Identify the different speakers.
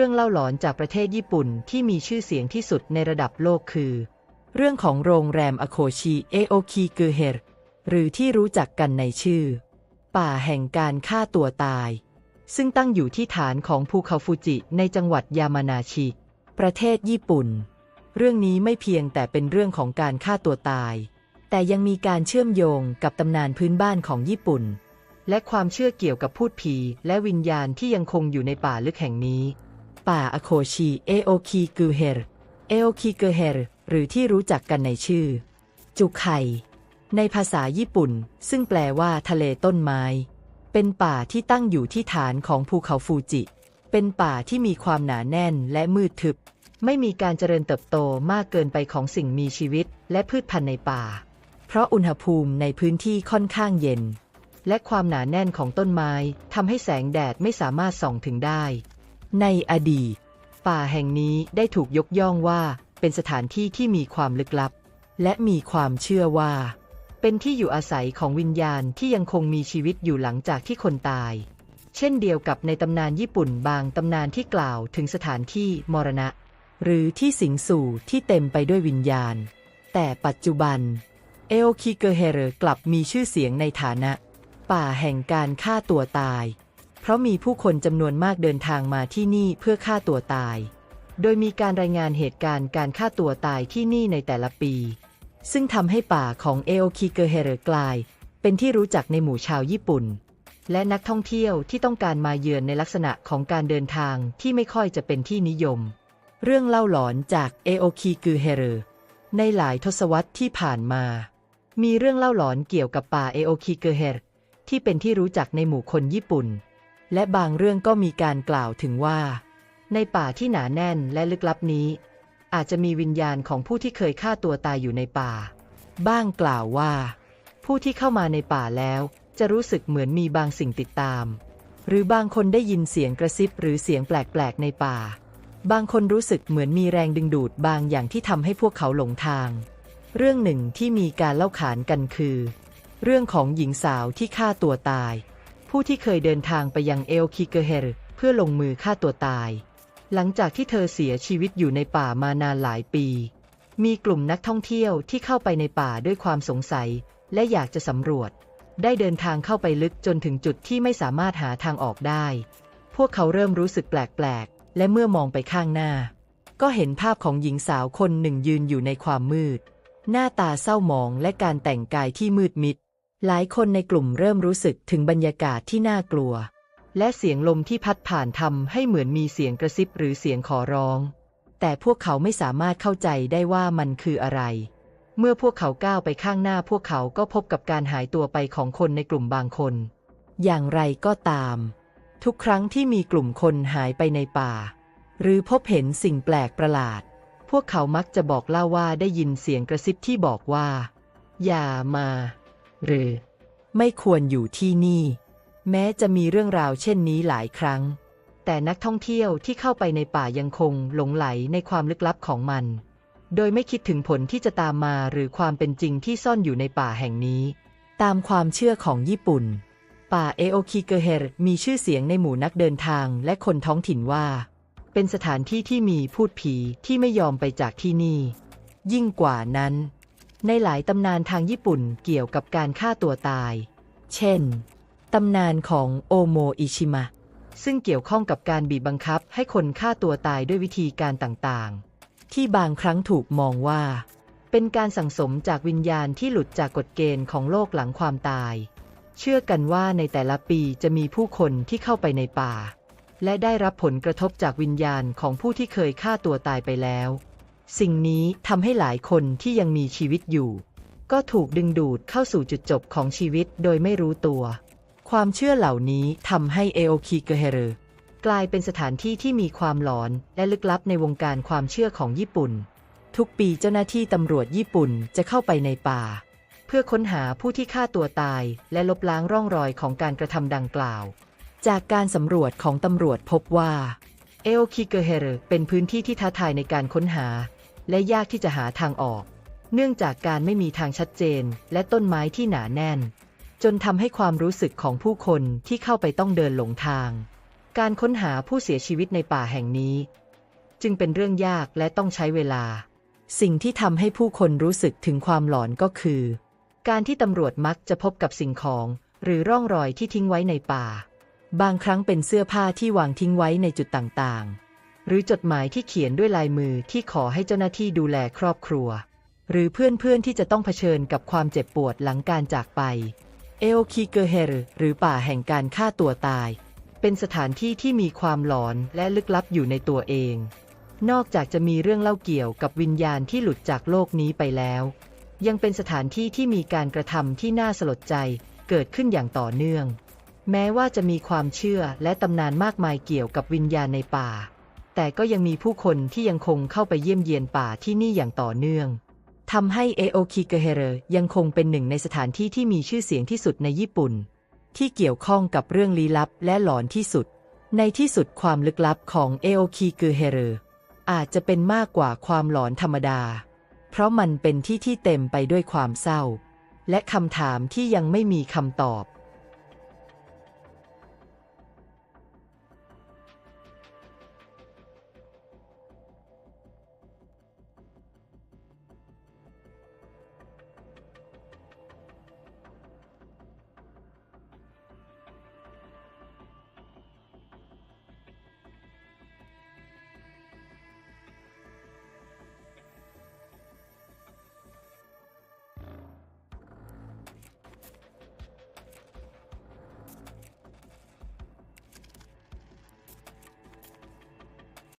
Speaker 1: รื่องเล่าหลอนจากประเทศญี่ปุ่นที่มีชื่อเสียงที่สุดในระดับโลกคือ เรื่องของโรงแรมอโคชิเอโอคิเกเฮรหรือที่รู้จักกันในชื่อ ป่าแห่งการฆ่าตัวตาย ซึ่งตั้งอยู่ที่ฐานของภูเขาฟูจิในจังหวัดยามานาชิ ประเทศญี่ปุ่น เรื่องนี้ไม่เพียงแต่เป็นเรื่องของการฆ่าตัวตาย แต่ยังมีการเชื่อมโยงกับตำนานพื้นบ้านของญี่ปุ่นและความเชื่อเกี่ยวกับพูดผีและวิญญาณที่ยังคงอยู่ในป่าลึกแห่งนี้ ป่าอโคชิเอโอคิกุเฮรเอโอคิเกเฮรหรือที่รู้จักกันในชื่อ จุไคในภาษาญี่ปุ่น ซึ่งแปลว่าทะเลต้นไม้ เป็นป่าที่ตั้งอยู่ที่ฐานของภูเขาฟูจิ เป็นป่าที่มีความหนาแน่นและมืดทึบ ไม่มีการเจริญเติบโตมากเกินไปของสิ่งมีชีวิตและพืชพันธุ์ในป่า เพราะอุณหภูมิในพื้นที่ค่อนข้างเย็น และความหนาแน่นของต้นไม้ทำให้แสงแดดไม่สามารถส่องถึงได้ ในอดีต ป่าแห่งนี้ได้ถูกยกย่องว่าเป็นสถานที่ที่มีความลึกลับ และมีความเชื่อว่า เป็นที่อยู่อาศัยของวิญญาณที่ยังคงมีชีวิตอยู่หลังจากที่คนตาย เช่นเดียวกับในตำนานญี่ปุ่นบางตำนานที่กล่าวถึงสถานที่มรณะ หรือที่สิงสู่ที่เต็มไปด้วยวิญญาณ แต่ปัจจุบัน เอโอคิเกเฮเรกลับมีชื่อเสียงในฐานะ ป่าแห่งการฆ่าตัวตาย ราะมีผู้คนจำนวนมากเดินทางมาที่นี่เพื่อฆ่าตัวตาย โดยมีการรายงานเหตุการณ์การฆ่าตัวตายที่นี่ในแต่ละปี ซึ่งทำให้ป่าของเอโอคิเกเฮเรกลาย เป็นที่รู้จักในหมู่ชาวญี่ปุ่น และนักท่องเที่ยวที่ต้องการมาเยือนในลักษณะของการเดินทางที่ไม่ค่อยจะเป็นที่นิยม เรื่องเล่าหลอนจากเอโอคิเกเฮเรในหลายทศวรรษที่ผ่านมา มีเรื่องเล่าหลอนเกี่ยวกับป่าเอโอคิเกเฮรที่เป็นที่รู้จักในหมู่คนญี่ปุ่น และบางเรื่องก็มีการกล่าวถึงว่า ในป่าที่หนาแน่นและลึกลับนี้ อาจจะมีวิญญาณของผู้ที่เคยฆ่าตัวตายอยู่ในป่า บ้างกล่าวว่า ผู้ที่เข้ามาในป่าแล้ว จะรู้สึกเหมือนมีบางสิ่งติดตาม หรือบางคนได้ยินเสียงกระซิบหรือเสียงแปลกๆในป่า บางคนรู้สึกเหมือนมีแรงดึงดูดบางอย่างที่ทำให้พวกเขาหลงทาง เรื่องหนึ่งที่มีการเล่าขานกันคือ เรื่องของหญิงสาวที่ฆ่าตัวตาย ผู้ที่เคยเดินทางไปยังเอลคิเกเฮรเพื่อลงมือฆ่าตัวตาย หลังจากที่เธอเสียชีวิตอยู่ในป่ามานานหลายปี มีกลุ่มนักท่องเที่ยวที่เข้าไปในป่าด้วยความสงสัย และอยากจะสำรวจ ได้เดินทางเข้าไปลึกจนถึงจุดที่ไม่สามารถหาทางออกได้ พวกเขาเริ่มรู้สึกแปลกๆ และเมื่อมองไปข้างหน้า ก็เห็นภาพของหญิงสาวคนหนึ่งยืนอยู่ในความมืด หน้าตาเศร้าหมองและการแต่งกายที่มืดมิด หลายคนในกลุ่มเริ่มรู้สึกถึงบรรยากาศที่น่ากลัว และเสียงลมที่พัดผ่านทำให้เหมือนมีเสียงกระซิบหรือเสียงขอร้อง แต่พวกเขาไม่สามารถเข้าใจได้ว่ามันคืออะไร เมื่อพวกเขาก้าวไปข้างหน้าพวกเขาก็พบกับการหายตัวไปของคนในกลุ่มบางคน อย่างไรก็ตาม ทุกครั้งที่มีกลุ่มคนหายไปในป่า หรือพบเห็นสิ่งแปลกประหลาด พวกเขามักจะบอกเล่าว่าได้ยินเสียงกระซิบที่บอกว่า อย่ามา หรือ ไม่ควรอยู่ที่นี่ แม้จะมีเรื่องราวเช่นนี้หลายครั้ง แต่นักท่องเที่ยวที่เข้าไปในป่ายังคงหลงไหลในความลึกลับของมัน โดยไม่คิดถึงผลที่จะตามมาหรือความเป็นจริงที่ซ่อนอยู่ในป่าแห่งนี้ ตามความเชื่อของญี่ปุ่น ป่าเอโอคิเกเฮรมีชื่อเสียงในหมู่นักเดินทางและคนท้องถิ่นว่า เป็นสถานที่ที่มีพูดผีที่ไม่ยอมไปจากที่นี่ ยิ่งกว่านั้น ในหลายตำนานทางญี่ปุ่นเกี่ยวกับการฆ่าตัวตาย เช่น ตำนานของโอโมอิชิมะ ซึ่งเกี่ยวข้องกับการบีบบังคับให้คนฆ่าตัวตายด้วยวิธีการต่างๆ ที่บางครั้งถูกมองว่า เป็นการสั่งสมจากวิญญาณที่หลุดจากกฎเกณฑ์ของโลกหลังความตาย เชื่อกันว่าในแต่ละปีจะมีผู้คนที่เข้าไปในป่า และได้รับผลกระทบจากวิญญาณของผู้ที่เคยฆ่าตัวตายไปแล้ว สิ่งนี้ทำให้หลายคนที่ยังมีชีวิตอยู่ ก็ถูกดึงดูดเข้าสู่จุดจบของชีวิตโดยไม่รู้ตัว ความเชื่อเหล่านี้ทำให้เอโอคิเกเฮเรกลายเป็นสถานที่ที่มีความหลอนและลึกลับในวงการความเชื่อของญี่ปุ่น ทุกปีเจ้าหน้าที่ตำรวจญี่ปุ่นจะเข้าไปในป่า เพื่อค้นหาผู้ที่ฆ่าตัวตายและลบล้างร่องรอยของการกระทำดังกล่าว จากการสำรวจของตำรวจพบว่าเอโอคิเกเฮเรเป็นพื้นที่ที่ท้าทายในการค้นหา และยากที่จะหาทางออก เนื่องจากการไม่มีทางชัดเจน และต้นไม้ที่หนาแน่น จนทำให้ความรู้สึกของผู้คนที่เข้าไปต้องเดินหลงทาง การค้นหาผู้เสียชีวิตในป่าแห่งนี้ จึงเป็นเรื่องยากและต้องใช้เวลา สิ่งที่ทำให้ผู้คนรู้สึกถึงความหลอนก็คือ การที่ตำรวจมักจะพบกับสิ่งของ หรือร่องรอยที่ทิ้งไว้ในป่า บางครั้งเป็นเสื้อผ้าที่วางทิ้งไว้ในจุดต่างๆ หรือจดหมายที่เขียนด้วยลายมือที่ขอให้เจ้าหน้าที่ดูแลครอบครัว หรือเพื่อนๆที่จะต้องเผชิญกับความเจ็บปวดหลังการจากไป เอโอคีเกอร์เฮรหรือป่าแห่งการฆ่าตัวตาย เป็นสถานที่ที่มีความหลอนและลึกลับอยู่ในตัวเอง นอกจากจะมีเรื่องเล่าเกี่ยวกับวิญญาณที่หลุดจากโลกนี้ไปแล้ว ยังเป็นสถานที่ที่มีการกระทำที่น่าสลดใจเกิดขึ้นอย่างต่อเนื่อง แม้ว่าจะมีความเชื่อและตำนานมากมายเกี่ยวกับวิญญาณในป่า แต่ก็ยังมีผู้คนที่ยังคงเข้าไปเยี่ยมเยียนป่าที่นี่อย่างต่อเนื่องทำให้เอโอคิเกเฮเรยังคงเป็นหนึ่งในสถานที่ที่มีชื่อเสียงที่สุดในญี่ปุ่น ที่เกี่ยวข้องกับเรื่องลี้ลับและหลอนที่สุด ในที่สุดความลึกลับของเอโอคิเกเฮเรอาจจะเป็นมากกว่าความหลอนธรรมดา เพราะมันเป็นที่ที่เต็มไปด้วยความเศร้า และคำถามที่ยังไม่มีคำตอบ